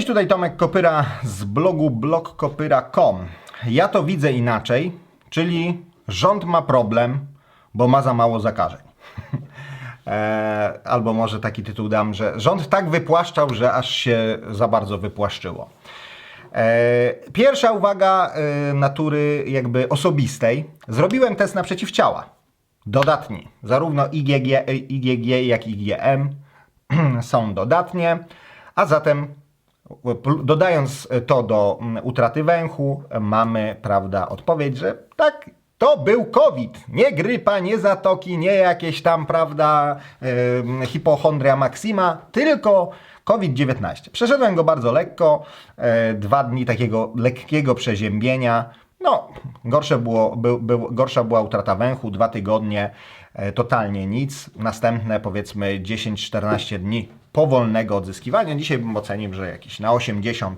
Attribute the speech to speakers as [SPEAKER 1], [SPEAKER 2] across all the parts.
[SPEAKER 1] Cześć, tutaj Tomek Kopyra z blogu blogkopyra.com. Ja to widzę inaczej, czyli rząd ma problem, bo ma za mało zakażeń. E, Albo może taki tytuł dam, że rząd tak wypłaszczał, że aż się za bardzo wypłaszczyło. E, Pierwsza uwaga e, natury jakby osobistej. Zrobiłem test na przeciwciała. Dodatni. Zarówno IgG, IgG jak IgM są dodatnie, a zatem dodając to do mm, utraty węchu, mamy, prawda, odpowiedź, że tak, to był COVID, nie grypa, nie zatoki, nie jakieś tam, prawda, em, hipochondria maxima, tylko COVID-19. Przeszedłem go bardzo lekko, e, dwa dni takiego lekkiego przeziębienia, no, gorsze było, był, był, gorsza była utrata węchu, dwa tygodnie, e, totalnie nic. Następne powiedzmy 10-14 dni powolnego odzyskiwania. Dzisiaj bym ocenił, że jakieś na 80%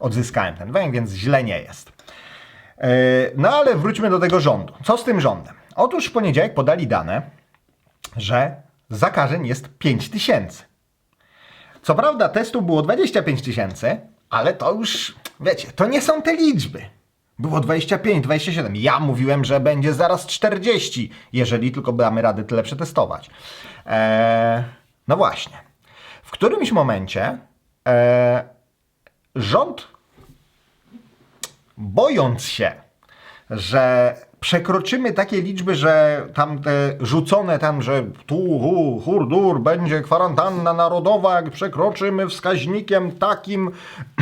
[SPEAKER 1] odzyskałem ten węch, więc źle nie jest. E, No ale wróćmy do tego rządu. Co z tym rządem? Otóż w poniedziałek podali dane, że zakażeń jest 5 tysięcy. Co prawda testów było 25 tysięcy, ale to już, wiecie, to nie są te liczby. Było 25, 27. Ja mówiłem, że będzie zaraz 40, jeżeli tylko damy radę tyle przetestować. Eee, no właśnie. W którymś momencie eee, rząd, bojąc się, że przekroczymy takie liczby, że tam te rzucone tam, że tu hu, hurdur, będzie kwarantanna narodowa, jak przekroczymy wskaźnikiem takim,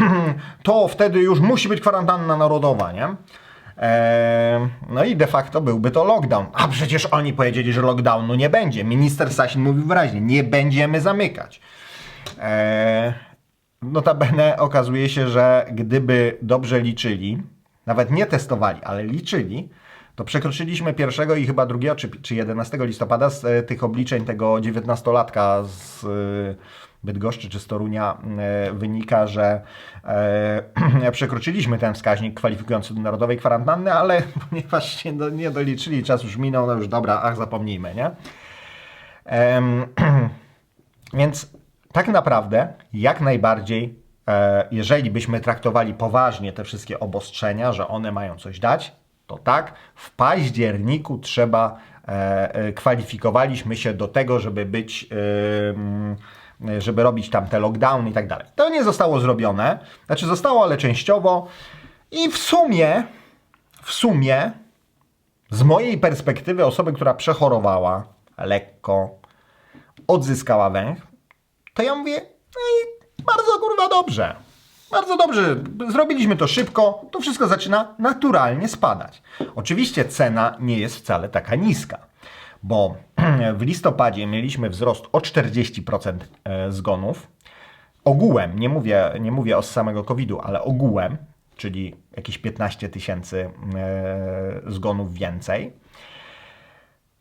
[SPEAKER 1] to wtedy już musi być kwarantanna narodowa, nie? No i de facto byłby to lockdown. A przecież oni powiedzieli, że lockdownu nie będzie. Minister Sasin mówił wyraźnie, nie będziemy zamykać. Notabene okazuje się, że gdyby dobrze liczyli, nawet nie testowali, ale liczyli, to przekroczyliśmy pierwszego i chyba drugiego, czy, czy 11 listopada z e, tych obliczeń tego 19-latka z e, Bydgoszczy czy z Torunia e, wynika, że e, przekroczyliśmy ten wskaźnik kwalifikujący do narodowej kwarantanny, ale ponieważ nie, do, nie doliczyli, czas już minął, no już dobra, ach zapomnijmy, nie? Em, Więc tak naprawdę, jak najbardziej, e, jeżeli byśmy traktowali poważnie te wszystkie obostrzenia, że one mają coś dać, to tak, w październiku trzeba, e, e, kwalifikowaliśmy się do tego, żeby być, e, żeby robić tam te lockdowny i tak dalej. To nie zostało zrobione, znaczy zostało, ale częściowo i w sumie, w sumie, z mojej perspektywy osoby, która przechorowała lekko, odzyskała węch, to ja mówię, no i bardzo kurwa dobrze. Bardzo dobrze, zrobiliśmy to szybko, to wszystko zaczyna naturalnie spadać. Oczywiście cena nie jest wcale taka niska, bo w listopadzie mieliśmy wzrost o 40% e, zgonów. Ogółem, nie mówię, nie mówię o samego COVID-u, ale ogółem, czyli jakieś 15 tysięcy e, zgonów więcej.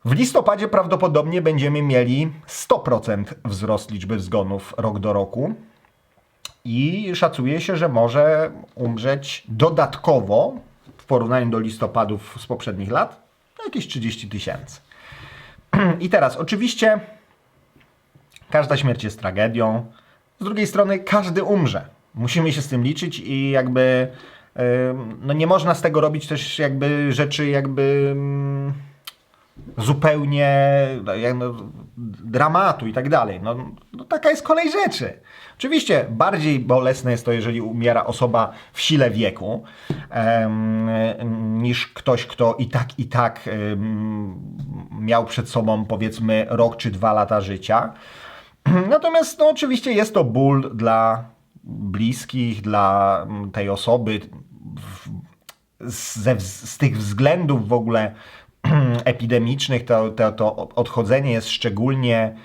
[SPEAKER 1] W listopadzie prawdopodobnie będziemy mieli 100% wzrost liczby zgonów rok do roku i szacuje się, że może umrzeć dodatkowo w porównaniu do listopadów z poprzednich lat jakieś 30 tysięcy. I teraz oczywiście każda śmierć jest tragedią. Z drugiej strony każdy umrze. Musimy się z tym liczyć i jakby no nie można z tego robić też jakby rzeczy jakby ym, zupełnie no, no, dramatu i tak dalej. No, no taka jest kolej rzeczy. Oczywiście bardziej bolesne jest to, jeżeli umiera osoba w sile wieku, em, niż ktoś, kto i tak, i tak em, miał przed sobą powiedzmy rok czy dwa lata życia. Natomiast no, oczywiście jest to ból dla bliskich, dla tej osoby, w, ze, z tych względów w ogóle epidemicznych to, to, to odchodzenie jest szczególnie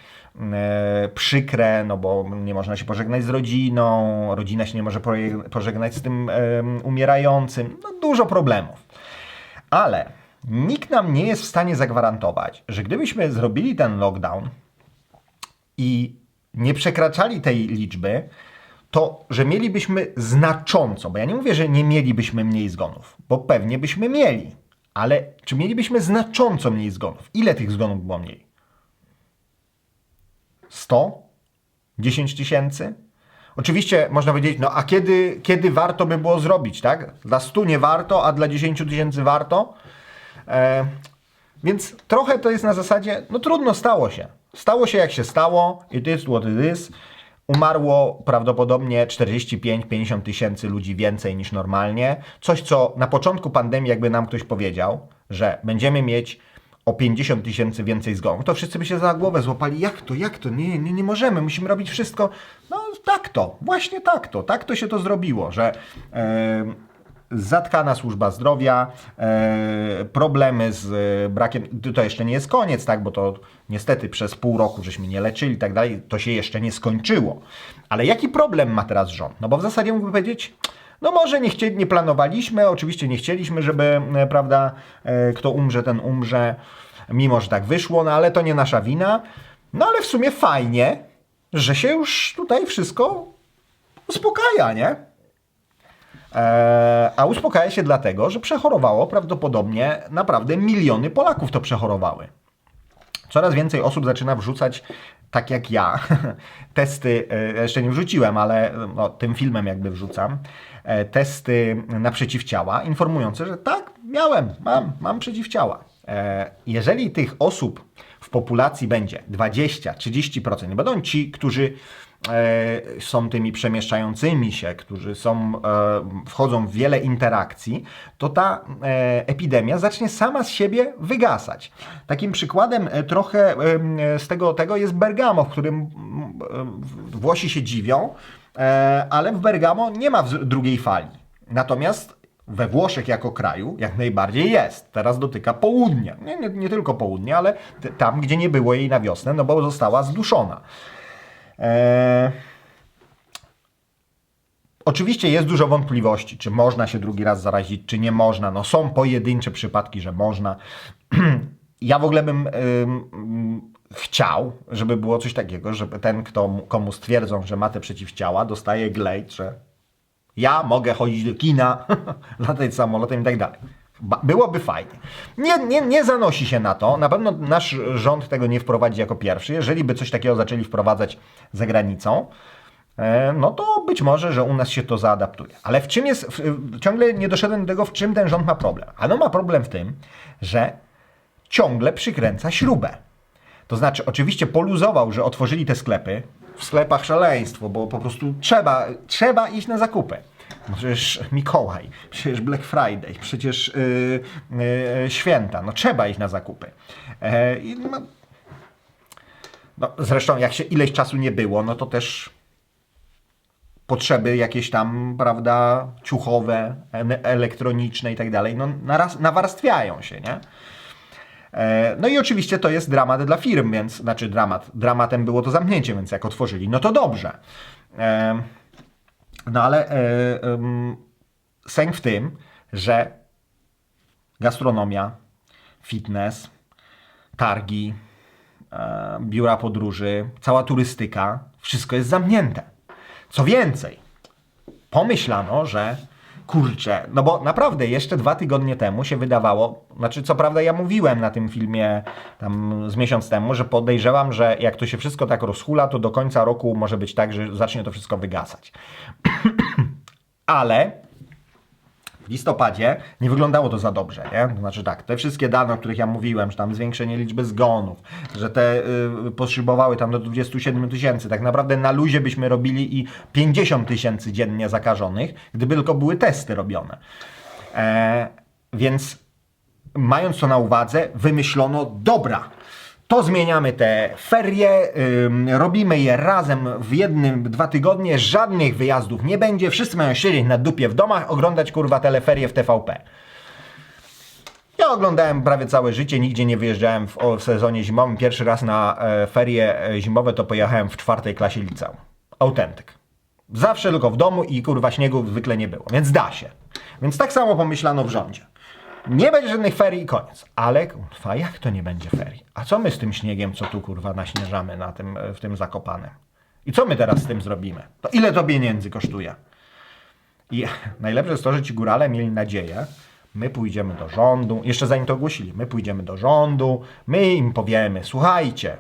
[SPEAKER 1] e, przykre, no bo nie można się pożegnać z rodziną, rodzina się nie może pożegnać z tym umierającym, no dużo problemów. Ale nikt nam nie jest w stanie zagwarantować, że gdybyśmy zrobili ten lockdown i nie przekraczali tej liczby, to że mielibyśmy znacząco, bo ja nie mówię, że nie mielibyśmy mniej zgonów, bo pewnie byśmy mieli, ale czy mielibyśmy znacząco mniej zgonów? Ile tych zgonów było mniej? 100? 10 tysięcy? Oczywiście można powiedzieć, no a kiedy, kiedy warto by było zrobić, tak? Dla 100 nie warto, a dla 10 tysięcy warto. E, więc trochę to jest na zasadzie, no trudno, stało się. Stało się jak się stało, it is what it is. Umarło prawdopodobnie 45-50 tysięcy ludzi więcej niż normalnie. Coś, co na początku pandemii, jakby nam ktoś powiedział, że będziemy mieć o 50 tysięcy więcej zgonów, to wszyscy by się za głowę złapali. Jak to, jak to? Nie, nie, nie możemy, musimy robić wszystko. No tak to, właśnie tak to, tak to się to zrobiło, że e, zatkana służba zdrowia, e, problemy z e, brakiem, to jeszcze nie jest koniec, tak, bo to niestety przez pół roku żeśmy nie leczyli i tak dalej, to się jeszcze nie skończyło. Ale jaki problem ma teraz rząd? No bo w zasadzie mógłby powiedzieć, no może nie, chcieli, nie planowaliśmy, oczywiście nie chcieliśmy, żeby, e, prawda, kto umrze, ten umrze, mimo że tak wyszło, no ale to nie nasza wina. No ale w sumie fajnie, że się już tutaj wszystko uspokaja, nie? E, a uspokaja się dlatego, że przechorowało prawdopodobnie naprawdę miliony Polaków to przechorowały. Coraz więcej osób zaczyna wrzucać, tak jak ja, testy, e, jeszcze nie wrzuciłem, ale no, tym filmem jakby wrzucam, e, testy na przeciwciała, informujące, że tak, miałem, mam, mam przeciwciała. Jeżeli tych osób w populacji będzie 20-30%, nie będą ci, którzy są tymi przemieszczającymi się, którzy są, e, wchodzą w wiele interakcji, to ta e, epidemia zacznie sama z siebie wygasać. Takim przykładem e, trochę e, z tego, tego jest Bergamo, w którym e, Włosi się dziwią, e, ale w Bergamo nie ma drugiej fali. Natomiast we Włoszech jako kraju jak najbardziej jest. Teraz dotyka południa. Nie, nie, nie tylko południa, ale tam, gdzie nie było jej na wiosnę, no bo została zduszona. Eee... Oczywiście jest dużo wątpliwości, czy można się drugi raz zarazić, czy nie można. No są pojedyncze przypadki, że można. ja w ogóle bym ym, chciał, żeby było coś takiego, żeby ten, kto, komu stwierdzą, że ma te przeciwciała, dostaje glejt, że ja mogę chodzić do kina, latać samolotem i tak dalej. Byłoby fajnie. Nie, nie, nie zanosi się na to. Na pewno nasz rząd tego nie wprowadzi jako pierwszy. Jeżeli by coś takiego zaczęli wprowadzać za granicą, e, no to być może, że u nas się to zaadaptuje. Ale w czym jest, ciągle nie doszedłem do tego, w czym ten rząd ma problem. Ano ma problem w tym, że ciągle przykręca śrubę. To znaczy, oczywiście poluzował, że otworzyli te sklepy. W sklepach szaleństwo, bo po prostu trzeba, trzeba iść na zakupy. No przecież Mikołaj, przecież Black Friday, przecież yy, yy, święta. No trzeba iść na zakupy. E, no, no, zresztą jak się ileś czasu nie było, no to też potrzeby jakieś tam, prawda, ciuchowe, e- elektroniczne i tak dalej, no naraz, nawarstwiają się, nie? E, No i oczywiście to jest dramat dla firm, więc, znaczy dramat, dramatem było to zamknięcie, więc jak otworzyli, no to dobrze. No ale em, sęk w tym, że gastronomia, fitness, targi, e, biura podróży, cała turystyka, wszystko jest zamknięte. Co więcej, pomyślano, że kurczę, no bo naprawdę jeszcze dwa tygodnie temu się wydawało, znaczy co prawda ja mówiłem na tym filmie tam z miesiąc temu, że podejrzewam, że jak to się wszystko tak rozhula, to do końca roku może być tak, że zacznie to wszystko wygasać. Ale listopadzie nie wyglądało to za dobrze, nie? To znaczy tak, te wszystkie dane, o których ja mówiłem, że tam zwiększenie liczby zgonów, że te y, poszybowały tam do 27 tysięcy, tak naprawdę na luzie byśmy robili i 50 tysięcy dziennie zakażonych, gdyby tylko były testy robione. E, więc mając to na uwadze, wymyślono, dobra, to zmieniamy te ferie, robimy je razem w jednym, dwa tygodnie, żadnych wyjazdów nie będzie, wszyscy mają siedzieć na dupie w domach, oglądać kurwa teleferie w TVP. Ja oglądałem prawie całe życie, nigdzie nie wyjeżdżałem w, w sezonie zimowym. Pierwszy raz na e, ferie e, zimowe to pojechałem w czwartej klasie liceum. Autentyk. Zawsze tylko w domu i kurwa śniegu zwykle nie było, więc da się. Więc tak samo pomyślano w rządzie. Nie będzie żadnych ferii i koniec. Ale kurwa, jak to nie będzie ferii? A co my z tym śniegiem, co tu kurwa naśnieżamy na tym, w tym Zakopanem? I co my teraz z tym zrobimy? To ile to pieniędzy kosztuje? I najlepsze jest to, że ci górale mieli nadzieję, my pójdziemy do rządu, jeszcze zanim to ogłosili, my pójdziemy do rządu, my im powiemy, słuchajcie,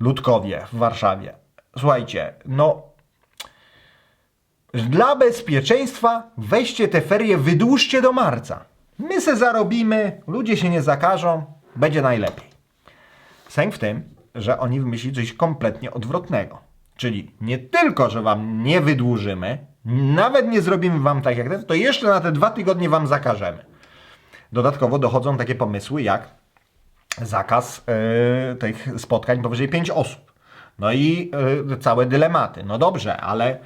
[SPEAKER 1] ludkowie w Warszawie, słuchajcie, no Dla bezpieczeństwa weźcie te ferie, wydłużcie do marca. My se zarobimy, ludzie się nie zakażą, będzie najlepiej. Sęk w tym, że oni wymyślili coś kompletnie odwrotnego. Czyli nie tylko, że wam nie wydłużymy, nawet nie zrobimy wam tak jak ten, to jeszcze na te dwa tygodnie wam zakażemy. Dodatkowo dochodzą takie pomysły jak zakaz e, tych spotkań powyżej 5 osób. No i e, całe dylematy. No dobrze, ale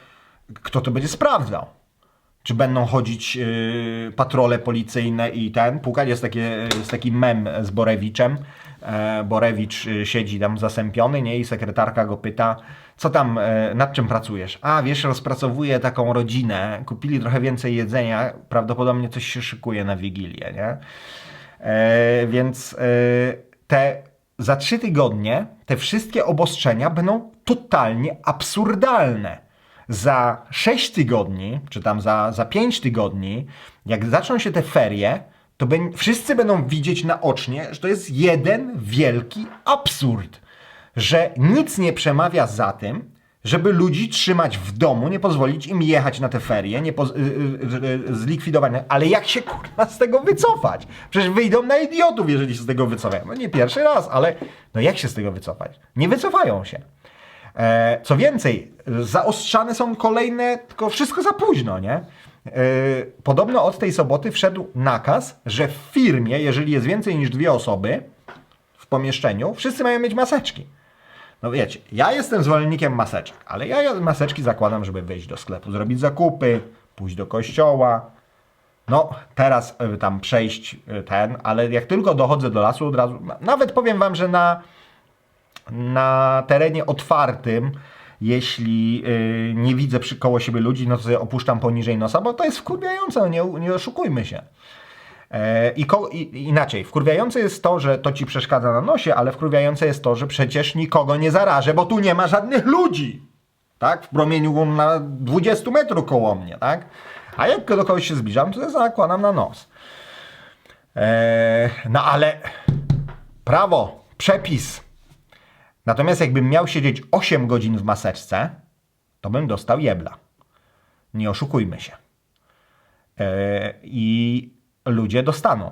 [SPEAKER 1] kto to będzie sprawdzał? Czy będą chodzić e, patrole policyjne i ten, pukać? Jest, takie, jest taki mem z Borewiczem. E, Borewicz e, siedzi tam zasępiony, nie? I sekretarka go pyta, co tam, e, nad czym pracujesz? A, wiesz, rozpracowuję taką rodzinę, kupili trochę więcej jedzenia, prawdopodobnie coś się szykuje na Wigilię, nie? E, więc e, te za trzy tygodnie te wszystkie obostrzenia będą totalnie absurdalne. Za sześć tygodni, czy tam za, za pięć tygodni, jak zaczną się te ferie, to bę- wszyscy będą widzieć naocznie, że to jest jeden wielki absurd. Że nic nie przemawia za tym, żeby ludzi trzymać w domu, nie pozwolić im jechać na te ferie, nie poz- y, y, y, zlikwidować. Ale jak się kurwa z tego wycofać? Przecież wyjdą na idiotów, jeżeli się z tego wycofają. No nie pierwszy raz, ale no jak się z tego wycofać? Nie wycofają się. E, co więcej, zaostrzane są kolejne, tylko wszystko za późno, nie? E, podobno od tej soboty wszedł nakaz, że w firmie, jeżeli jest więcej niż dwie osoby w pomieszczeniu, wszyscy mają mieć maseczki. No wiecie, ja jestem zwolennikiem maseczek, ale ja maseczki zakładam, żeby wejść do sklepu, zrobić zakupy, pójść do kościoła. No, teraz y, tam przejść ten, ale jak tylko dochodzę do lasu, od razu. Nawet powiem wam, że na, na terenie otwartym, jeśli y, nie widzę przy koło siebie ludzi, no to sobie opuszczam poniżej nosa, bo to jest wkurwiające, no nie, nie oszukujmy się. E, I, i inaczej, wkurwiające jest to, że to ci przeszkadza na nosie, ale wkurwiające jest to, że przecież nikogo nie zarażę, bo tu nie ma żadnych ludzi. Tak? W promieniu na 20 metrów koło mnie, tak? A jak do kogoś się zbliżam, to zakładam na nos. E, no ale prawo, przepis. Natomiast jakbym miał siedzieć 8 godzin w maseczce, to bym dostał jebla. Nie oszukujmy się. E, I ludzie dostaną.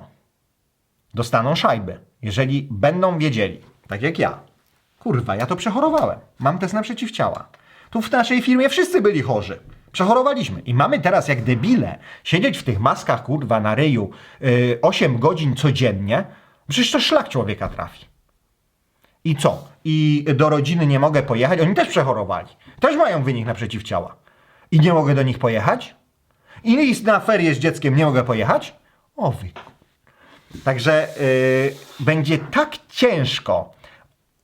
[SPEAKER 1] Dostaną szajby. Jeżeli będą wiedzieli, tak jak ja. Kurwa, ja to przechorowałem. Mam test na przeciwciała. Tu w naszej firmie wszyscy byli chorzy. Przechorowaliśmy. I mamy teraz jak debile siedzieć w tych maskach, kurwa, na ryju yy, 8 godzin codziennie. Przecież to szlak człowieka trafi. I co? I do rodziny nie mogę pojechać? Oni też przechorowali. Też mają wynik na przeciwciała. I nie mogę do nich pojechać? I na ferie z dzieckiem nie mogę pojechać? O wy. Także y, będzie tak ciężko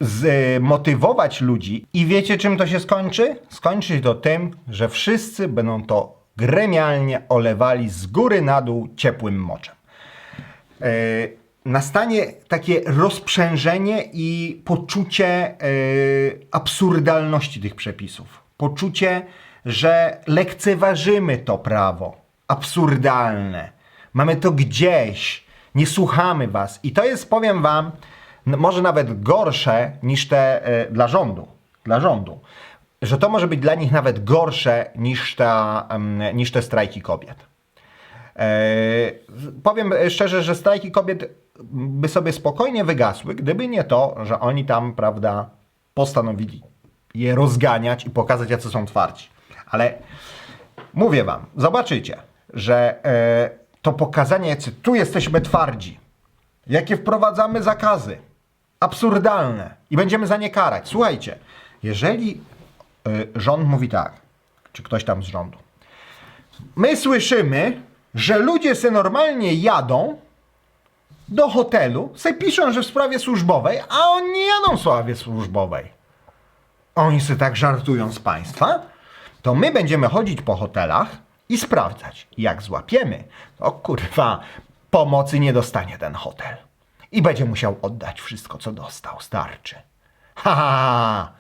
[SPEAKER 1] zmotywować ludzi i wiecie czym to się skończy? Skończy się to tym, że wszyscy będą to gremialnie olewali z góry na dół ciepłym moczem. E, nastanie takie rozprzężenie i poczucie e, absurdalności tych przepisów. Poczucie, że lekceważymy to prawo. Absurdalne. Mamy to gdzieś. Nie słuchamy was. I to jest, powiem wam, może nawet gorsze niż te e, dla rządu. Dla rządu. Że to może być dla nich nawet gorsze niż, ta, niż te strajki kobiet. E, powiem szczerze, że strajki kobiet by sobie spokojnie wygasły, gdyby nie to, że oni tam, prawda, postanowili je rozganiać i pokazać, jacy są twardzi. Ale mówię wam, zobaczycie, że e, to pokazanie, jacy tu jesteśmy twardzi, jakie wprowadzamy zakazy, absurdalne i będziemy za nie karać. Słuchajcie, jeżeli e, rząd mówi tak, czy ktoś tam z rządu, my słyszymy, że ludzie se normalnie jadą do hotelu, se piszą, że w sprawie służbowej, a oni nie jadą w sprawie służbowej. Oni se tak żartują z państwa, to my będziemy chodzić po hotelach i sprawdzać. Jak złapiemy, to kurwa, pomocy nie dostanie ten hotel. I będzie musiał oddać wszystko, co dostał, starczy. Ha, ha, ha.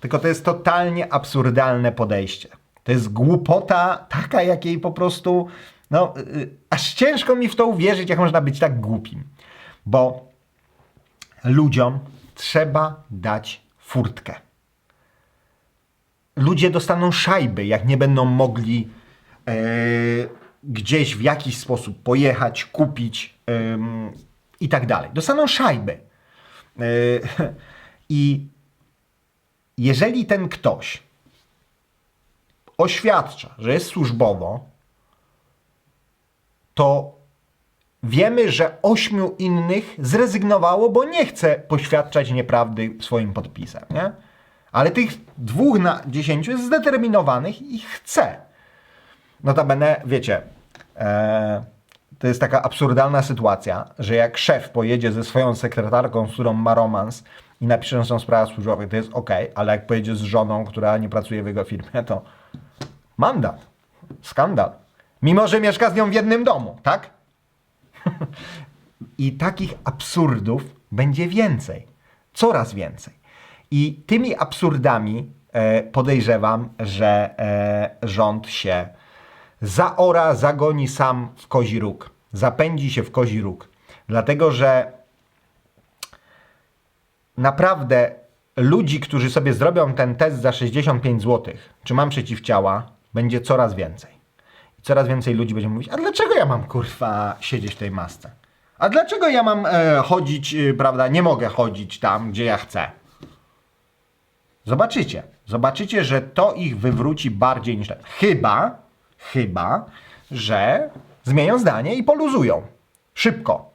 [SPEAKER 1] Tylko to jest totalnie absurdalne podejście. To jest głupota taka, jakiej po prostu. No, y, aż ciężko mi w to uwierzyć, jak można być tak głupim. Bo ludziom trzeba dać furtkę. ludzie dostaną szajby, jak nie będą mogli e, gdzieś w jakiś sposób pojechać, kupić em, i tak dalej. Dostaną szajby. E, I jeżeli ten ktoś oświadcza, że jest służbowo, to wiemy, że ośmiu innych zrezygnowało, bo nie chce poświadczać nieprawdy swoim podpisem, nie? Ale tych dwóch na dziesięciu jest zdeterminowanych i chce. Notabene, wiecie, e, to jest taka absurdalna sytuacja, że jak szef pojedzie ze swoją sekretarką, z którą ma romans i napisze, że są sprawy służbowe, to jest ok, ale jak pojedzie z żoną, która nie pracuje w jego firmie, to mandat, skandal. Mimo, że mieszka z nią w jednym domu, tak? I takich absurdów będzie więcej. Coraz więcej. I tymi absurdami e, podejrzewam, że e, rząd się zaora, zagoni sam w kozi róg. Zapędzi się w kozi róg. Dlatego, że naprawdę ludzi, którzy sobie zrobią ten test za 65 zł, czy mam przeciwciała, będzie coraz więcej. Coraz więcej ludzi będzie mówić, a dlaczego ja mam kurwa siedzieć w tej masce? A dlaczego ja mam e, chodzić, e, prawda, nie mogę chodzić tam, gdzie ja chcę? Zobaczycie. Zobaczycie, że to ich wywróci bardziej niż ten. Chyba, chyba, że zmienią zdanie i poluzują. Szybko.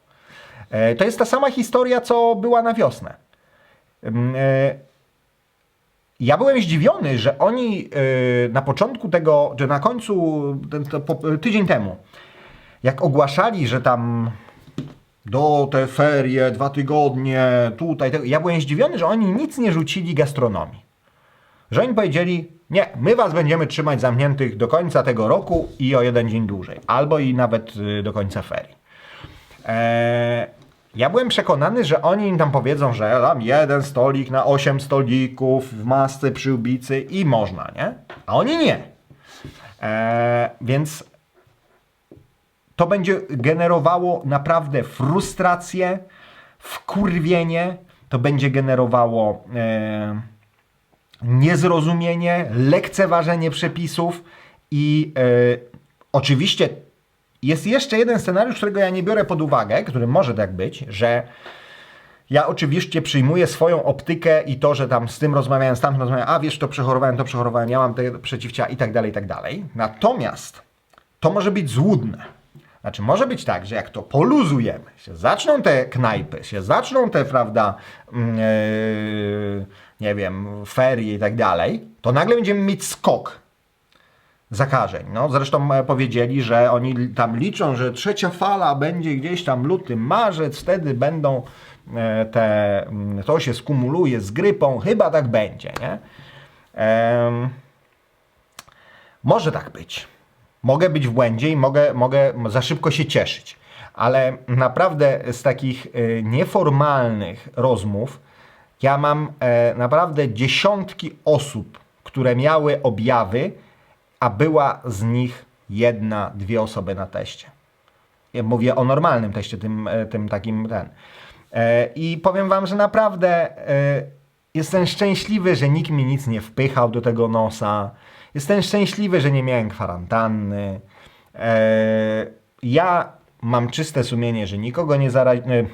[SPEAKER 1] E, to jest ta sama historia, co była na wiosnę. Ym, e, ja byłem zdziwiony, że oni e, na początku tego, czy na końcu, tydzień temu, jak ogłaszali, że tam do te ferie, dwa tygodnie, tutaj, tego, ja byłem zdziwiony, że oni nic nie rzucili gastronomii. Że oni powiedzieli, nie, my was będziemy trzymać zamkniętych do końca tego roku i o jeden dzień dłużej, albo i nawet y, do końca ferii. Eee, ja byłem przekonany, że oni im tam powiedzą, że tam jeden stolik na osiem stolików w masce przyłbicy i można, nie? A oni nie. Eee, więc to będzie generowało naprawdę frustrację, wkurwienie, to będzie generowało e, niezrozumienie, lekceważenie przepisów i e, oczywiście jest jeszcze jeden scenariusz, którego ja nie biorę pod uwagę, który może tak być, że ja oczywiście przyjmuję swoją optykę i to, że tam z tym rozmawiałem, z tamtym rozmawiałem, a wiesz, to przechorowałem, to przechorowałem, ja mam te przeciwciała i tak dalej, i tak dalej. Natomiast to może być złudne. Znaczy, może być tak, że jak to poluzujemy, się zaczną te knajpy, się zaczną te, prawda, yy, nie wiem, ferie i tak dalej, to nagle będziemy mieć skok zakażeń. No, zresztą e, powiedzieli, że oni tam liczą, że trzecia fala będzie gdzieś tam luty, marzec, wtedy będą e, te, mm, to się skumuluje z grypą, chyba tak będzie, nie? Em, może tak być. Mogę być w błędzie i mogę, mogę za szybko się cieszyć. Ale naprawdę z takich y, nieformalnych rozmów ja mam e, naprawdę dziesiątki osób, które miały objawy, a była z nich jedna, dwie osoby na teście. Ja mówię o normalnym teście, tym, e, tym takim ten. E, I powiem wam, że naprawdę e, jestem szczęśliwy, że nikt mi nic nie wpychał do tego nosa. Jestem szczęśliwy, że nie miałem kwarantanny. Ja mam czyste sumienie, że nikogo nie zaraziłem.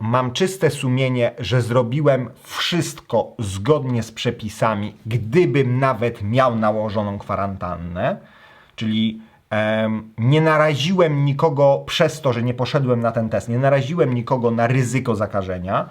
[SPEAKER 1] Mam czyste sumienie, że zrobiłem wszystko zgodnie z przepisami, gdybym nawet miał nałożoną kwarantannę. Czyli nie naraziłem nikogo przez to, że nie poszedłem na ten test, nie naraziłem nikogo na ryzyko zakażenia.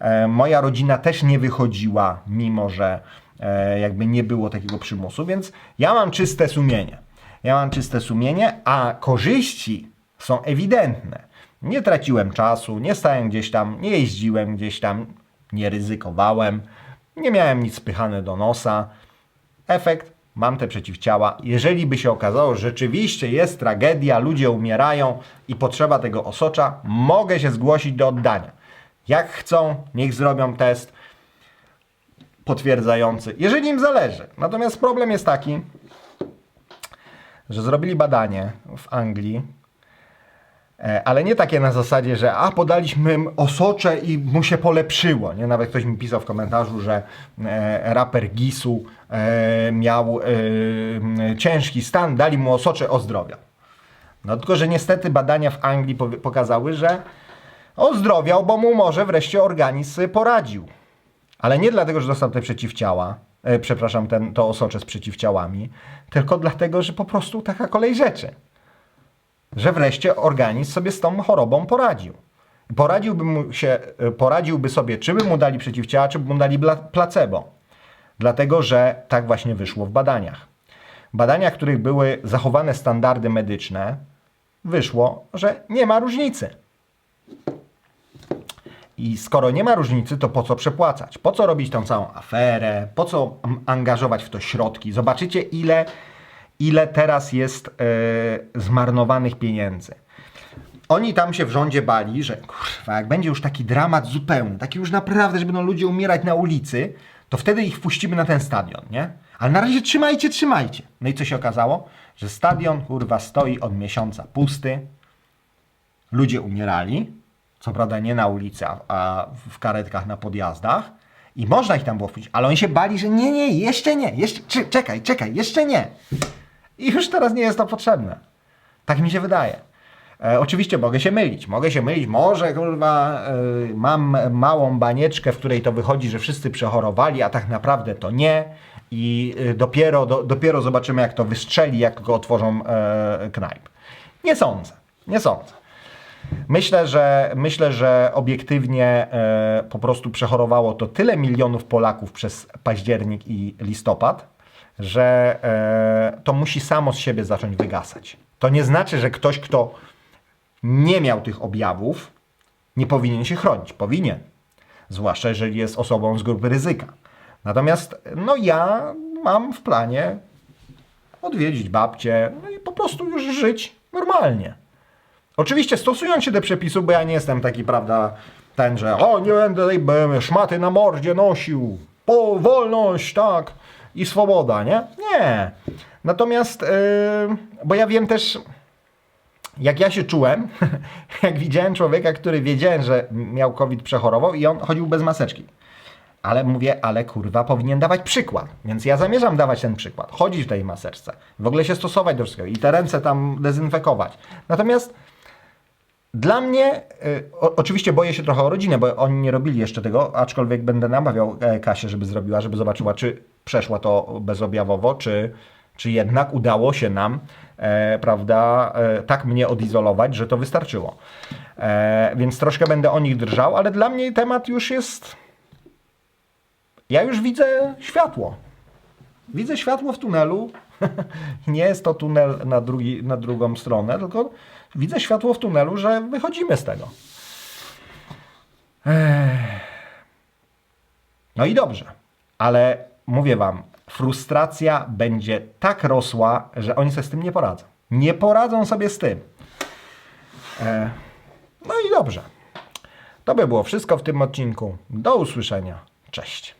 [SPEAKER 1] E, moja rodzina też nie wychodziła, mimo że e, jakby nie było takiego przymusu, więc ja mam czyste sumienie. Ja mam czyste sumienie, a korzyści są ewidentne. Nie traciłem czasu, nie stałem gdzieś tam, nie jeździłem gdzieś tam, nie ryzykowałem, nie miałem nic spychane do nosa. Efekt, mam te przeciwciała. Jeżeli by się okazało, że rzeczywiście jest tragedia, ludzie umierają i potrzeba tego osocza, mogę się zgłosić do oddania. Jak chcą, niech zrobią test potwierdzający, jeżeli im zależy. Natomiast problem jest taki, że zrobili badanie w Anglii Ale nie takie na zasadzie, że a podaliśmy osocze i mu się polepszyło. Nie? Nawet ktoś mi pisał w komentarzu, że e, raper Gisu e, miał e, ciężki stan, dali mu osocze ozdrowiał. No tylko, że niestety badania w Anglii pokazały, że ozdrowiał, bo mu może wreszcie organizm poradził. Ale nie dlatego, że dostał te przeciwciała, e, przepraszam, ten, to osocze z przeciwciałami, tylko dlatego, że po prostu taka kolej rzeczy. Że wreszcie organizm sobie z tą chorobą poradził. Poradziłby, mu się, e, poradziłby sobie, czy by mu dali przeciwciała, czy by mu dali placebo. Dlatego, że tak właśnie wyszło w badaniach. W badaniach, w których były zachowane standardy medyczne, wyszło, że nie ma różnicy. I skoro nie ma różnicy, to po co przepłacać? Po co robić tą całą aferę? Po co angażować w to środki? Zobaczycie, ile, ile teraz jest e, zmarnowanych pieniędzy. Oni tam się w rządzie bali, że kurwa, jak będzie już taki dramat zupełny, taki już naprawdę, że będą ludzie umierać na ulicy, to wtedy ich wpuścimy na ten stadion, nie? Ale na razie trzymajcie, trzymajcie. No i co się okazało? Że stadion, kurwa, stoi od miesiąca pusty, ludzie umierali, co prawda nie na ulicy, a- w karetkach na podjazdach i można ich tam było wpuścić, ale oni się bali, że nie, nie, jeszcze nie, jeszcze, czekaj, czekaj, jeszcze nie. I już teraz nie jest to potrzebne. Tak mi się wydaje. E, oczywiście mogę się mylić, mogę się mylić, może kurwa e, mam małą banieczkę, w której to wychodzi, że wszyscy przechorowali, a tak naprawdę to nie i e, dopiero, do, dopiero zobaczymy jak to wystrzeli, jak go otworzą e, knajp. Nie sądzę, nie sądzę. Myślę, że myślę, że obiektywnie e, po prostu przechorowało to tyle milionów Polaków przez październik i listopad, że e, to musi samo z siebie zacząć wygasać. To nie znaczy, że ktoś, kto nie miał tych objawów, nie powinien się chronić. Powinien. Zwłaszcza jeżeli jest osobą z grupy ryzyka. Natomiast no ja mam w planie odwiedzić babcię no i po prostu już żyć normalnie. Oczywiście stosując się do przepisów, bo ja nie jestem taki, prawda, ten, że o, nie będę tej szmaty na mordzie nosił, po wolność, tak, i swoboda, nie? Nie. Natomiast, yy, bo ja wiem też, jak ja się czułem, jak widziałem człowieka, który wiedziałem, że miał COVID, przechorował i on chodził bez maseczki. Ale mówię, ale kurwa, powinien dawać przykład. Więc ja zamierzam dawać ten przykład. Chodzić w tej maseczce. W ogóle się stosować do wszystkiego. I te ręce tam dezynfekować. Natomiast dla mnie, y, o, oczywiście boję się trochę o rodzinę, bo oni nie robili jeszcze tego, aczkolwiek będę namawiał e, Kasię, żeby zrobiła, żeby zobaczyła, czy przeszła to bezobjawowo, czy, czy jednak udało się nam, e, prawda, e, tak mnie odizolować, że to wystarczyło. E, więc troszkę będę o nich drżał, ale dla mnie temat już jest. Ja już widzę światło. Widzę światło w tunelu. Nie jest to tunel na, drugi, na drugą stronę, tylko widzę światło w tunelu, że wychodzimy z tego. Ech. No i dobrze, ale mówię wam, frustracja będzie tak rosła, że oni sobie z tym nie poradzą. Nie poradzą sobie z tym. E, No i dobrze. To by było wszystko w tym odcinku. Do usłyszenia. Cześć.